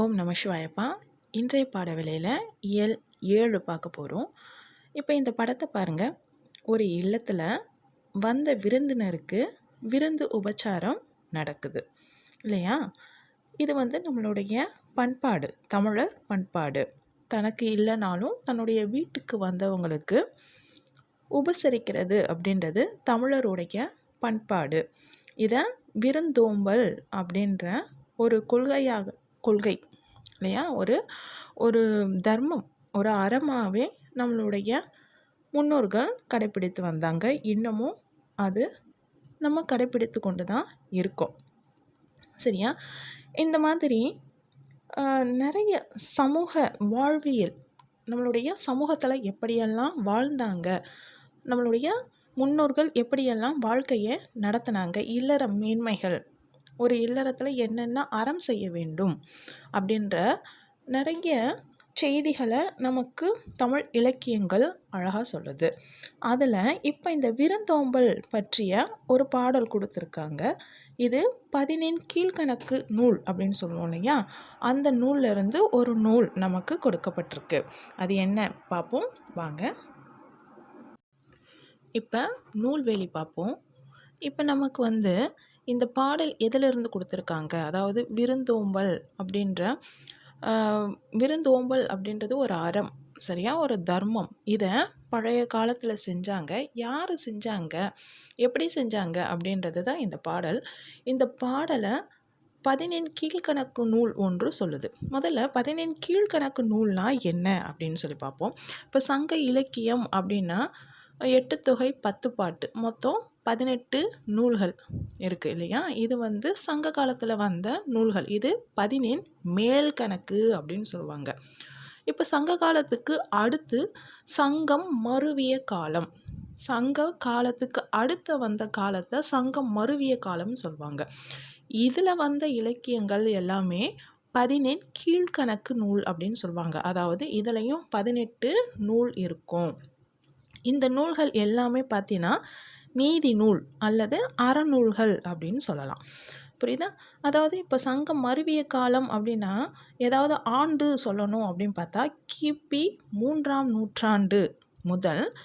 ஓம் நம சிவாயப்பா. இன்றைய பாடவிலையில் ஏழ் ஏழு பார்க்க போகிறோம் இப்போ இந்த படத்தை பாருங்கள் ஒரு இல்லத்தில் வந்த விருந்தினருக்கு விருந்து உபச்சாரம் நடக்குது. இல்லையா? இது வந்து நம்மளுடைய பண்பாடு தமிழர் பண்பாடு. தனக்கு இல்லைனாலும் தன்னுடைய வீட்டுக்கு வந்தவங்களுக்கு உபசரிக்கிறது அப்படின்றது தமிழருடைய பண்பாடு. இதை விருந்தோம்பல் அப்படின்ற ஒரு கொள்கையாக கொள்கை இல்லையா? ஒரு ஒரு தர்மம் ஒரு அறமாகவே நம்மளுடைய முன்னோர்கள் கடைப்பிடித்து வந்தாங்க. இன்னமும் அது நம்ம கடைப்பிடித்து கொண்டு தான் இருக்கோம். சரியா? இந்த மாதிரி நிறைய சமூக வாழ்வியல் நம்மளுடைய சமூகத்தில் எப்படியெல்லாம் வாழ்ந்தாங்க? நம்மளுடைய முன்னோர்கள் எப்படியெல்லாம் வாழ்க்கையை நடத்தினாங்க? இல்லற மேன்மைகள் ஒரு இல்லறத்தில் என்னென்ன அறம் செய்ய வேண்டும் அப்படின்ற நிறைய செய்திகளை நமக்கு தமிழ் இலக்கியங்கள் அழகாக சொல்லுது. அதில் இப்போ இந்த விருந்தோம்பல் பற்றிய ஒரு பாடல் கொடுத்துருக்காங்க. இது பதினெண் கீழ்கணக்கு நூல் அப்படின்னு சொல்லுவோம் இல்லையா? அந்த நூல்லேருந்து ஒரு நூல் நமக்கு கொடுக்கப்பட்டிருக்கு. அது என்ன? பார்ப்போம். வாங்க. இப்போ நூல்வேலி பார்ப்போம். இப்போ நமக்கு வந்து இந்த பாடல் எதிலிருந்து கொடுத்துருக்காங்க? அதாவது விருந்தோம்பல் அப்படின்ற விருந்தோம்பல் அப்படின்றது ஒரு அறம் சரியா? ஒரு தர்மம். இதை பழைய காலத்தில் செஞ்சாங்க. யார் செஞ்சாங்க? எப்படி செஞ்சாங்க? அப்படின்றது தான் இந்த பாடல். இந்த பாடலை பதினெண் கீழ்கணக்கு நூல் ஒன்று சொல்லுது. முதல்ல பதினெண் கீழ்கணக்கு நூல்னால் என்ன அப்படின்னு சொல்லி பார்ப்போம். இப்போ சங்க இலக்கியம் அப்படின்னா எட்டு தொகை பத்து பாட்டு. மொத்தம் பதினெட்டு நூல்கள் இருக்குது இல்லையா? இது வந்து சங்க காலத்தில் வந்த நூல்கள். இது பதினெண் மேல் கணக்கு அப்படின்னு சொல்லுவாங்க. இப்போ சங்க காலத்துக்கு அடுத்து சங்கம் மருவிய காலம். சங்க காலத்துக்கு அடுத்த வந்த காலத்தை சங்கம் மருவிய காலம்னு சொல்லுவாங்க. இதில் வந்த இலக்கியங்கள் எல்லாமே பதினெண் கீழ்கணக்கு நூல் அப்படின்னு சொல்லுவாங்க. அதாவது இதுலேயும் பதினெட்டு நூல் இருக்கும். இந்த நூல்கள் எல்லாமே பார்த்தீங்கன்னா நீதி நூல் அல்லது அறநூல்கள் அப்படின்னு சொல்லலாம். புரியுதா? அதாவது இப்போ சங்கம் மருவிய காலம் அப்படின்னா ஏதாவது ஆண்டு சொல்லணும் அப்படின்னு பார்த்தா கிபி மூன்றாம் நூற்றாண்டு முதல்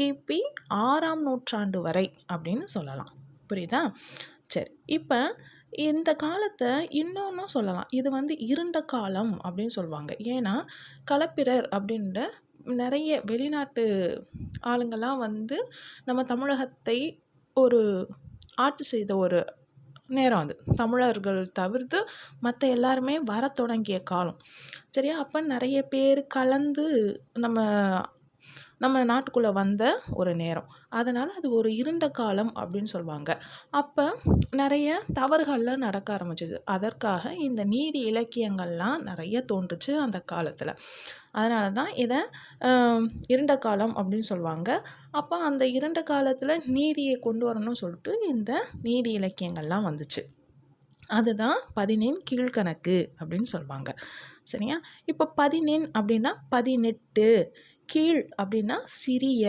கிபி ஆறாம் நூற்றாண்டு வரை அப்படின்னு சொல்லலாம். புரியுதா? சரி இப்போ இந்த காலத்தை இன்னொன்றும் சொல்லலாம். இது வந்து இருண்ட காலம் அப்படின்னு சொல்லுவாங்க. ஏன்னா களப்பிரர் அப்படின்ற நிறைய வெளிநாட்டு ஆளுங்கள்லாம் வந்து நம்ம தமிழகத்தை ஒரு ஆட்சி செய்த ஒரு நேரம் அது. தமிழர்கள் தவிர்த்து மற்ற எல்லாருமே வர தொடங்கிய காலம். சரியா? அப்போ நிறைய பேர் கலந்து நம்ம நம்ம நாட்டுக்குள்ளே வந்த ஒரு நேரம். அதனால் அது ஒரு இருண்ட காலம் அப்படின்னு சொல்லுவாங்க அப்போ நிறைய தவறுகள்லாம் நடக்க ஆரம்பிச்சிது. அதற்காக இந்த நீதி இலக்கியங்கள்லாம் நிறைய தோன்றுச்சு அந்த காலத்தில். அதனால தான் இதை இருண்ட காலம் அப்படின்னு சொல்லுவாங்க அப்போ அந்த இருண்ட காலத்தில் நீதியை கொண்டு வரணும்னு சொல்லிட்டு இந்த நீதி இலக்கியங்கள்லாம் வந்துச்சு. அதுதான் பதினேன் கீழ்கணக்கு அப்படின்னு சொல்லுவாங்க சரியா? இப்போ பதினெண் அப்படின்னா பதினெட்டு. கீழ் அப்படின்னா சிறிய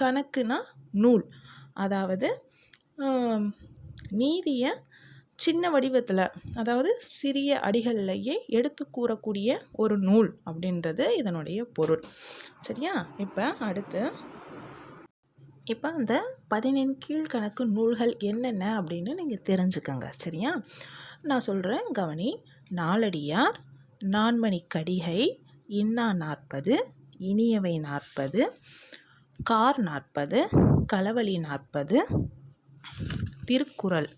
கணக்குனா நூல். அதாவது நீதியை சின்ன வடிவத்தில் அதாவது சிறிய அடிகள்லையே எடுத்து கூறக்கூடிய ஒரு நூல் அப்படின்றது இதனுடைய பொருள். சரியா? இப்போ அடுத்து இப்போ அந்த பதினெண் கீழ்கணக்கு நூல்கள் என்னென்ன அப்படின்னு நீங்கள் தெரிஞ்சுக்கோங்க. சரியா? நான் சொல்கிறேன் கவனி நாலடியார் நான்மணி கடிகை இன்னா நாற்பது இனியவை நாற்பது கார் நாற்பது களவழி நாற்பது திருக்குறள்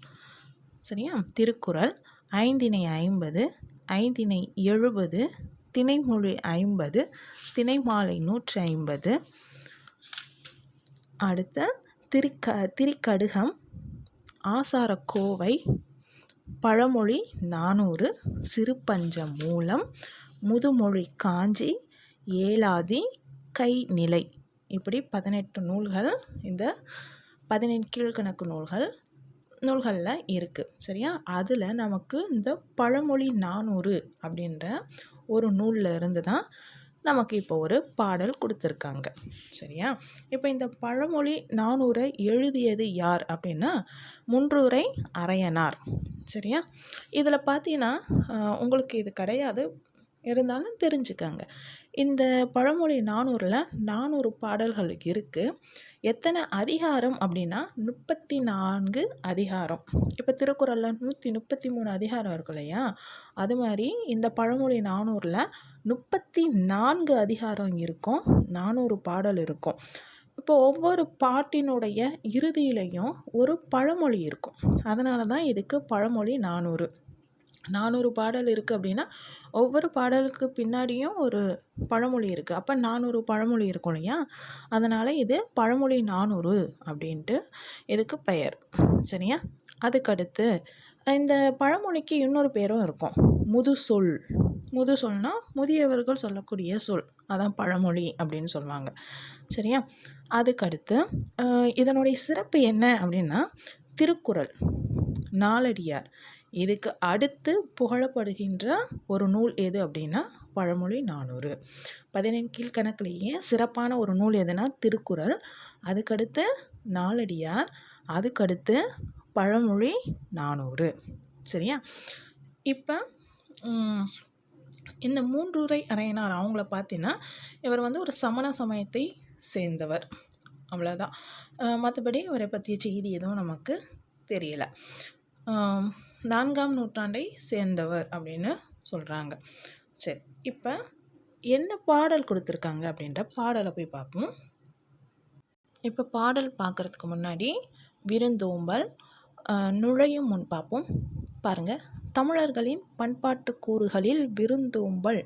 சரியா? திருக்குறள் ஐந்தினை ஐம்பது ஐந்தினை எழுபது திணைமொழி ஐம்பது திணைமாலை நூற்றி ஐம்பது. அடுத்த திரிக்க திரிக்கடுகம் ஆசாரக்கோவை பழமொழி நானூறு சிறுபஞ்சம் மூலம் முதுமொழி காஞ்சி ஏலாதி கைநிலை. இப்படி பதினெட்டு நூல்கள் இந்த பதினெண் கீழ்கணக்கு நூல்கள் நூல்களில் இருக்குது சரியா? அதில் நமக்கு இந்த பழமொழி நானூறு அப்படின்ற ஒரு நூலில் இருந்து தான் நமக்கு இப்போ ஒரு பாடல் கொடுத்துருக்காங்க. சரியா? இப்போ இந்த பழமொழி நானூரை எழுதியது யார் அப்படின்னா முன்றுரை அரையனார். சரியா? இதில் பார்த்தீங்கன்னா உங்களுக்கு இது கிடையாது. இருந்தாலும் தெரிஞ்சுக்கங்க. இந்த பழமொழி நானூறில் நானூறு பாடல்கள் இருக்குது எத்தனை அதிகாரம் அப்படின்னா முப்பத்தி நான்கு அதிகாரம். இப்போ திருக்குறளில் நூற்றி முப்பத்தி மூணு அதிகாரம் இருக்கு இல்லையா? அது மாதிரி இந்த பழமொழி நானூறில் முப்பத்தி நான்கு அதிகாரம் இருக்கும். நானூறு பாடல் இருக்கும். இப்போ ஒவ்வொரு பாட்டினுடைய இறுதியிலையும் ஒரு பழமொழி இருக்கும். அதனால தான் இதுக்கு பழமொழி நானூறு. நானூறு பாடல் இருக்குது அப்படின்னா ஒவ்வொரு பாடலுக்கு பின்னாடியும் ஒரு பழமொழி இருக்குது அப்போ நானூறு பழமொழி இருக்கும் இல்லையா? அதனால் இது பழமொழி நானூறு அப்படின்ட்டு இதுக்கு பெயர். சரியா? அதுக்கடுத்து இந்த பழமொழிக்கு இன்னொரு பேரும் இருக்கும். முதுசொல். முதுசொல்னால் முதியவர்கள் சொல்லக்கூடிய சொல். அதான் பழமொழி அப்படின்னு சொல்லுவாங்க. சரியா? அதுக்கடுத்து இதனுடைய சிறப்பு என்ன அப்படின்னா திருக்குறள். நாலடியார். இதுக்கு அடுத்து புகழப்படுகின்ற ஒரு நூல் எது அப்படின்னா பழமொழி நானூறு. பதினெண் கீழ்கணக்கிலேயே சிறப்பான ஒரு நூல் எதுனா திருக்குறள். அதுக்கடுத்து நாலடியார். அதுக்கடுத்து பழமொழி நானூறு. சரியா? இப்போ இந்த மூன்றுரை அரையனார் அவங்கள பார்த்தீங்கன்னா இவர் வந்து ஒரு சமண சமயத்தை சேர்ந்தவர். அவ்வளோதான் மற்றபடி இவரை பற்றிய செய்தி எதுவும் நமக்கு தெரியலை. நான்காம் நூற்றாண்டை சேர்ந்தவர் அப்படின்னு சொல்கிறாங்க சரி இப்போ என்ன பாடல் கொடுத்துருக்காங்க அப்படின்ற பாடலை போய் பார்ப்போம். இப்போ பாடல் பார்க்குறதுக்கு முன்னாடி விருந்தோம்பல் நுழையும் முன் பார்ப்போம். பாருங்கள் தமிழர்களின் பண்பாட்டு கூறுகளில் விருந்தோம்பல்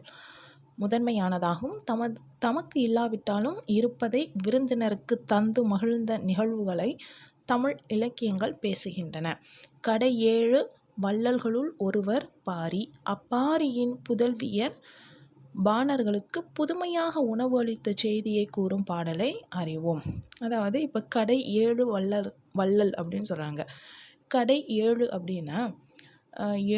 முதன்மையானதாகும். தம தமக்கு இல்லாவிட்டாலும் இருப்பதை விருந்தினருக்கு தந்து மகிழ்ந்த நிகழ்வுகளை தமிழ் இலக்கியங்கள் பேசுகின்றன. கடை ஏழு வள்ளல்களுள் ஒருவர் பாரி அப்பாரியின் புதல்வியர் பாணர்களுக்கு புதுமையாக உணவு அளித்த செய்தியை கூறும் பாடலை அறிவோம். அதாவது இப்போ கடை ஏழு வள்ளல் வள்ளல் அப்படின்னு சொல்கிறாங்க கடை ஏழு அப்படின்னா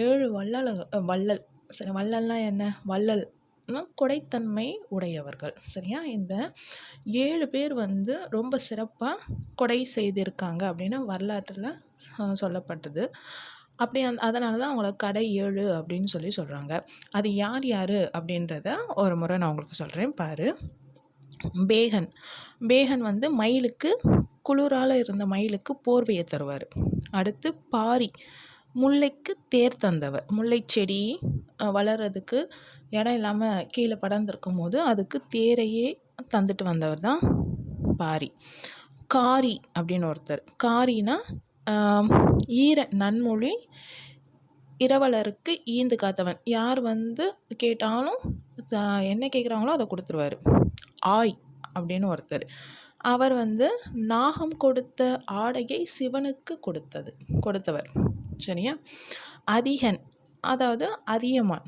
ஏழு வள்ளல் வள்ளல். சரி வள்ளல்னால் என்ன? வள்ளல்னா கொடைத்தன்மை உடையவர்கள். சரியா? இந்த ஏழு பேர் வந்து ரொம்ப சிறப்பாக கொடை செய்திருக்காங்க அப்படின்னு வரலாற்றில் சொல்லப்பட்டது. அப்படி அந் அதனால தான் அவங்கள கடை ஏழு அப்படின்னு சொல்லி சொல்கிறாங்க அது யார் யார் அப்படின்றத ஒரு முறை நான் உங்களுக்கு சொல்கிறேன் பாரு. பேகன். பேகன் வந்து மயிலுக்கு குளிரால் இருந்த மயிலுக்கு போர்வையை தருவார். அடுத்து பாரி. முல்லைக்கு தேர் தந்தவர். முல்லை செடி வளர்கிறதுக்கு வளர்றதுக்கு இடம் இல்லாமல் கீழே படர்ந்துருக்கும் போது அதுக்கு தேரையே தந்துட்டு வந்தவர் தான் பாரி. காரி அப்படின்னு ஒருத்தர். காரினா ஈர நன்மொழி இரவலருக்கு ஈந்து காத்தவன். யார் வந்து கேட்டாலும் த- என்ன கேட்குறாங்களோ அதை கொடுத்துருவாரு. ஆய் அப்படின்னு ஒருத்தர். அவர் வந்து நாகம் கொடுத்த ஆடையை சிவனுக்கு கொடுத்தது கொடுத்தவர். சரியா? அதிகன் அதாவது அதியமான்.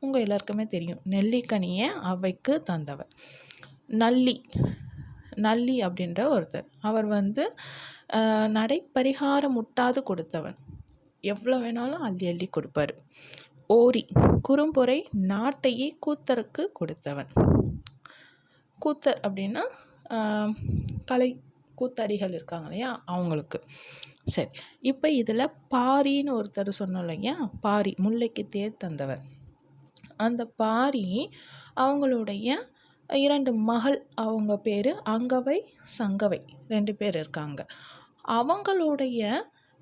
உங்கள் எல்லாருக்குமே தெரியும். நெல்லிக்கனியை அவைக்கு தந்தவர். நல்லி நல்லி அப்படின்ற ஒருத்தர். அவர் வந்து நடைப்பரிகாரம் முட்டாது கொடுத்தவன். எவ்வளோ வேணாலும் அள்ளி அள்ளி கொடுப்பாரு. ஓரி குறும்பொறை நாட்டையே கூத்தருக்கு கொடுத்தவன். கூத்தர் அப்படின்னா கலை கூத்தடிகள் இருக்காங்க இல்லையா அவங்களுக்கு. சரி இப்போ இதில் பாரின்னு ஒருத்தர் சொன்னோம் இல்லையா பாரி முல்லைக்கு தேர் தந்தவர். அந்த பாரி அவங்களுடைய இரண்டு மகள் அவங்க பேர் அங்கவை சங்கவை. ரெண்டு பேர் இருக்காங்க. அவங்களுடைய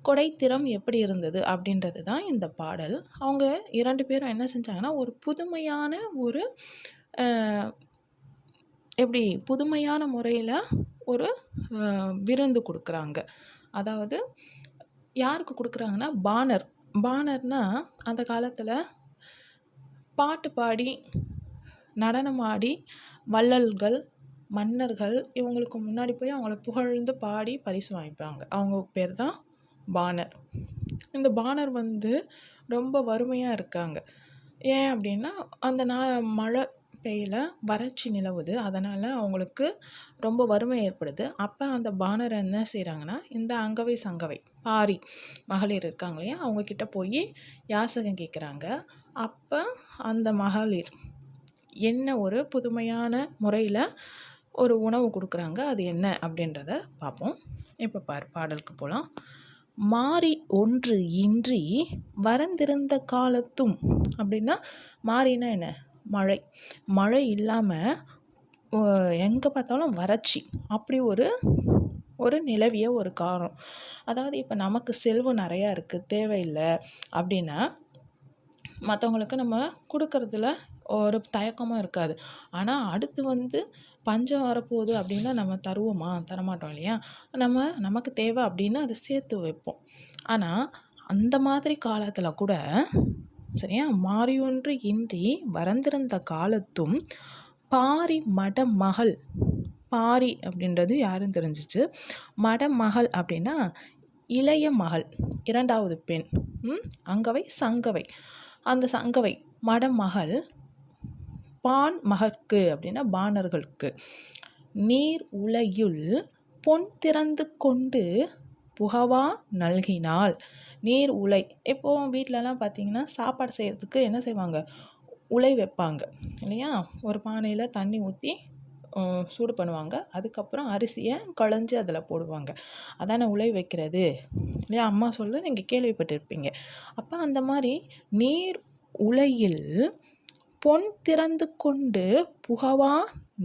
கொடைத்திறம் எப்படி இருந்தது அப்படின்றது தான் இந்த பாடல். அவங்க இரண்டு பேரும் என்ன செஞ்சாங்கன்னா ஒரு புதுமையான ஒரு எப்படி புதுமையான முறையில் ஒரு விருந்து கொடுக்குறாங்க. அதாவது யாருக்கு கொடுக்குறாங்கன்னா பாணர். பானர்னால் அந்த காலத்தில் பாட்டு பாடி நடனமாடி வள்ளல்கள் மன்னர்கள் இவங்களுக்கு முன்னாடி போய் அவங்கள புகழ்ந்து பாடி பரிசு வாங்கிப்பாங்க. அவங்க பேர் தான் பாணர். இந்த பாணர் வந்து ரொம்ப வறுமையாக இருக்காங்க. ஏன் அப்படின்னா அந்த நா மழை பெய்யல வறட்சி நிலவுது. அதனால் அவங்களுக்கு ரொம்ப வறுமை ஏற்படுது. அப்போ அந்த பாணர் என்ன செய்கிறாங்கன்னா இந்த அங்கவை சங்கவை பாரி மகளிர் இருக்காங்க இல்லையா அவங்கக்கிட்ட போய் யாசகம் கேட்குறாங்க அப்போ அந்த மகளிர் என்ன ஒரு புதுமையான முறையில் ஒரு உணவு கொடுக்குறாங்க அது என்ன அப்படின்றத பார்ப்போம். இப்போ பார் பாடலுக்கு போகலாம் மாறி ஒன்று இன்றி வரந்திருந்த காலத்தும் அப்படின்னா மாறினா என்ன? மழை. மழை இல்லாமல் எங்கே பார்த்தாலும் வறட்சி. அப்படி ஒரு ஒரு நிலவிய ஒரு காலம். அதாவது இப்போ நமக்கு செல்வம் நிறையா இருக்குது தேவையில்லை அப்படின்னா மற்றவங்களுக்கு நம்ம கொடுக்கறதுல ஒரு தயக்கமாக இருக்காது. ஆனால் அடுத்து வந்து பஞ்சம் வரப்போகுது அப்படின்னா நம்ம தருவோமா? தரமாட்டோம் இல்லையா? நம்ம நமக்கு தேவை அப்படின்னு அதை சேர்த்து வைப்போம். ஆனால் அந்த மாதிரி காலத்தில் கூட சரியா? மாறியொன்று இன்றி வறந்திருந்த காலத்தும் பாரி மடமகள் பாரி அப்படின்றது யாருன்னு தெரிஞ்சிச்சு? மடமகள் அப்படின்னா இளைய மகள் இரண்டாவது பெண். அங்கவை சங்கவை. அந்த சங்கவை மடமகள் பான் மகற்கு அப்படின்னா பாணர்களுக்கு. நீர் உலையுள் பொன் திறந்து கொண்டு புகவா நல்கினால் நீர் உலை. இப்போது வீட்டிலலாம் பார்த்தீங்கன்னா சாப்பாடு செய்கிறதுக்கு என்ன செய்வாங்க? உலை வைப்பாங்க. இல்லையா? ஒரு பானையில் தண்ணி ஊற்றி சூடு பண்ணுவாங்க. அதுக்கப்புறம் அரிசியை களைஞ்சி அதில் போடுவாங்க. அதானே உலை வைக்கிறது? இல்லையா? அம்மா சொல்ல நீங்கள் கேள்விப்பட்டிருப்பீங்க. அப்போ அந்த மாதிரி நீர் உலையில் பொன் திறந்து கொண்டு புகவா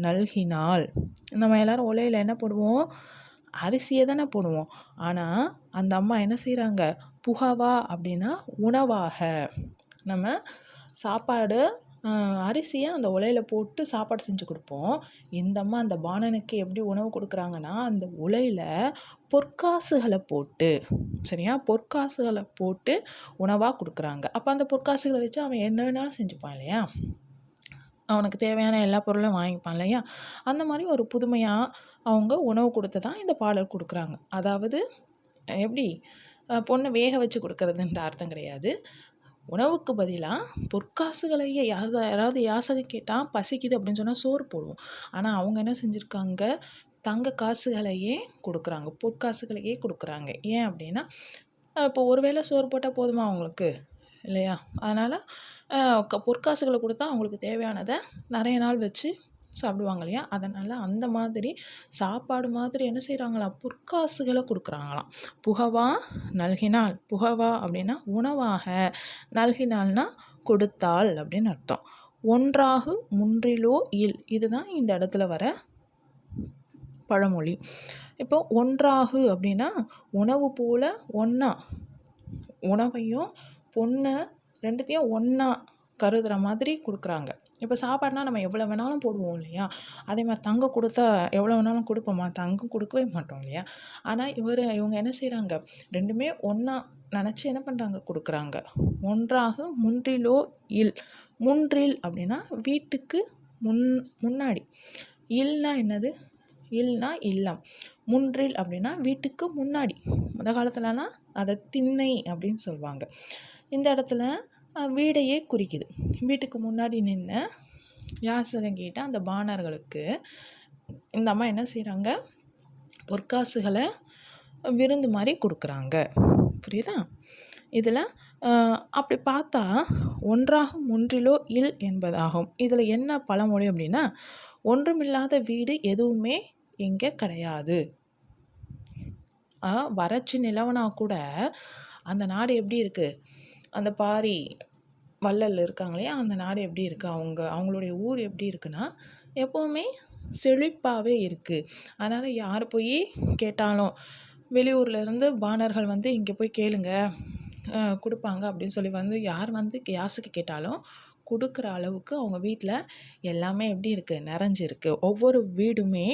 நல்கினாள். நம்ம எல்லோரும் ஒலையில் என்ன போடுவோம்? அரிசியை தானே போடுவோம். ஆனால் அந்த அம்மா என்ன செய்கிறாங்க புகவா அப்படின்னா உணவாக. நம்ம சாப்பாடு அரிசியை அந்த உலையில் போட்டு சாப்பாடு செஞ்சு கொடுப்போம். இந்த அம்மா அந்த பாணனுக்கு எப்படி உணவு கொடுக்குறாங்கன்னா அந்த உலையில் பொற்காசுகளை போட்டு சரியா? பொற்காசுகளை போட்டு உணவாக கொடுக்குறாங்க. அப்போ அந்த பொற்காசுகளை வச்சு அவன் என்ன வேணாலும் செஞ்சுப்பான் இல்லையா? அவனுக்கு தேவையான எல்லா பொருளும் வாங்கிப்பான் இல்லையா? அந்த மாதிரி ஒரு புதுமையாக அவங்க உணவு கொடுத்து தான் இந்த பாடல் கொடுக்குறாங்க. அதாவது எப்படி? பொண்ணை வேக வச்சு கொடுக்குறதுன்ற அர்த்தம் கிடையாது. உணவுக்கு பதிலாக பொற்காசுகளையே யாராவது யாராவது யாசகம் கேட்டால் பசிக்குது அப்படின்னு சொன்னால் சோறு போடுவோம். ஆனால் அவங்க என்ன செஞ்சுருக்காங்க? தங்க காசுகளையே கொடுக்குறாங்க. பொற்காசுகளையே கொடுக்குறாங்க. ஏன் அப்படின்னா இப்போ ஒரு வேளை சோறு போட்டால் போதுமா அவங்களுக்கு? இல்லையா? அதனால் பொற்காசுகளை கொடுத்தா அவங்களுக்கு தேவையானதை நிறைய நாள் வச்சு சாப்பிடுவாங்க இல்லையா? அதனால் அந்த மாதிரி சாப்பாடு மாதிரி என்ன செய்கிறாங்களாம் பொற்காசுகளை கொடுக்குறாங்களாம். புகவா நல்கினால். புகவா அப்படின்னா உணவாக. நல்கினால்னா கொடுத்தாள் அப்படின்னு அர்த்தம். ஒன்றாகு முன்றிலோ இல். இதுதான் இந்த இடத்துல வர பழமொழி. இப்போ ஒன்றாகு அப்படின்னா உணவு போல் ஒன்றா உணவையும் பொண்ணை ரெண்டுத்தையும் ஒன்றா கருதுகிற மாதிரி கொடுக்குறாங்க. இப்போ சாப்பாடுனா நம்ம எவ்வளோ வேணாலும் போடுவோம் இல்லையா? அதே மாதிரி தங்கம் கொடுத்தா எவ்வளோ வேணாலும் கொடுப்போமா? தங்கம் கொடுக்கவே மாட்டோம் இல்லையா? ஆனால் இவர் இவங்க என்ன செய்கிறாங்க ரெண்டுமே ஒன்றா நினச்சி என்ன பண்ணுறாங்க கொடுக்குறாங்க. ஒன்றாக முன்றிலோ இல். முன்றில் அப்படின்னா வீட்டுக்கு முன் முன்னாடி. இல்னா என்னது? இல்னா இல்லம். முன்றில் அப்படின்னா வீட்டுக்கு முன்னாடி. முத காலத்துலலாம் அதை திண்ணை அப்படின்னு சொல்லுவாங்க. இந்த இடத்துல வீடையே குறிக்குது. வீட்டுக்கு முன்னாடி நின்று யாசகம் கேட்ட அந்த பாணர்களுக்கு இந்த அம்மா என்ன செய்கிறாங்க பொற்காசுகளை விருந்து மாதிரி கொடுக்குறாங்க. புரியுதா? இதில் அப்படி பார்த்தா ஒன்றாகும் ஒன்றிலோ இல் என்பதாகும். இதில் என்ன பழமொழி அப்படின்னா ஒன்றுமில்லாத வீடு எதுவுமே இங்கே கிடையாது. வறட்சி நிலவனா கூட அந்த நாடு எப்படி இருக்குது அந்த பாரி வள்ளல் இருக்காங்க இல்லையா? அந்த நாடு எப்படி இருக்குது அவங்க அவங்களுடைய ஊர் எப்படி இருக்குன்னா எப்போவுமே செழிப்பாகவே இருக்குது அதனால் யார் போய் கேட்டாலும் வெளியூர்லேருந்து பாணர்கள் வந்து இங்கே போய் கேளுங்க கொடுப்பாங்க அப்படின்னு சொல்லி வந்து யார் வந்து யாசுக்கு கேட்டாலும் கொடுக்குற அளவுக்கு அவங்க வீட்டில் எல்லாமே எப்படி இருக்குது நிறைஞ்சிருக்கு. ஒவ்வொரு வீடுமே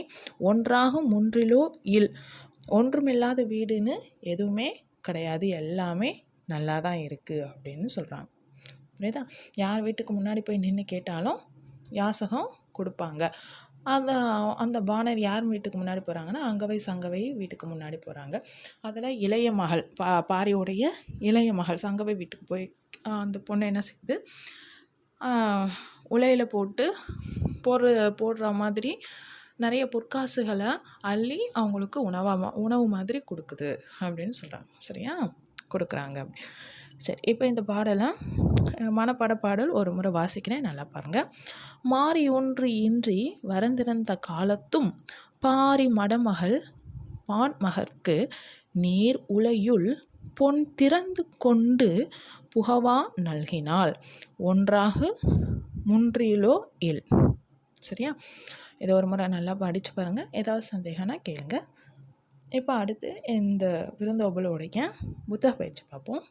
ஒன்றாக முன்றிலோ இல் ஒன்றுமில்லாத வீடுன்னு எதுவுமே கிடையாது. எல்லாமே நல்லா தான் இருக்குது அப்படின்னு சொல்கிறாங்க புரியுதா? யார் வீட்டுக்கு முன்னாடி போய் நின்று கேட்டாலும் யாசகம் கொடுப்பாங்க. அந்த அந்த பானர் யார் வீட்டுக்கு முன்னாடி போகிறாங்கன்னா அங்கவை சங்கவை வீட்டுக்கு முன்னாடி போகிறாங்க அதில் இளைய மகள் பா பாரியோடைய இளைய மகள் சங்கவை வீட்டுக்கு போய் அந்த பொண்ணு என்ன செய்யுது உலையில் போட்டு போடுற போடுற மாதிரி நிறைய பொற்காசுகளை அள்ளி அவங்களுக்கு உணவாக உணவு மாதிரி கொடுக்குது அப்படின்னு சொல்கிறாங்க சரியா? கொடுக்குறாங்க சரி இப்போ இந்த பாடலை மனப்பாட பாடல் ஒரு முறை வாசிக்கிறேன் நல்லா பாருங்கள் மாறி ஒன்று இன்றி வரந்திருந்த காலத்தும் பாரி மடமகள் பான்மகற்கு நீர் உலையுள் பொன் திறந்து கொண்டு புகவா நல்கினாள். ஒன்றாக முன்றிலோ இல். சரியா? இதை ஒரு முறை நல்லா படித்து பாருங்கள் ஏதாவது சந்தேகம்னா கேளுங்கள் இப்போ அடுத்து இந்த விருந்தோம்பலோடைய புத்தக பயிற்சி பார்ப்போம்.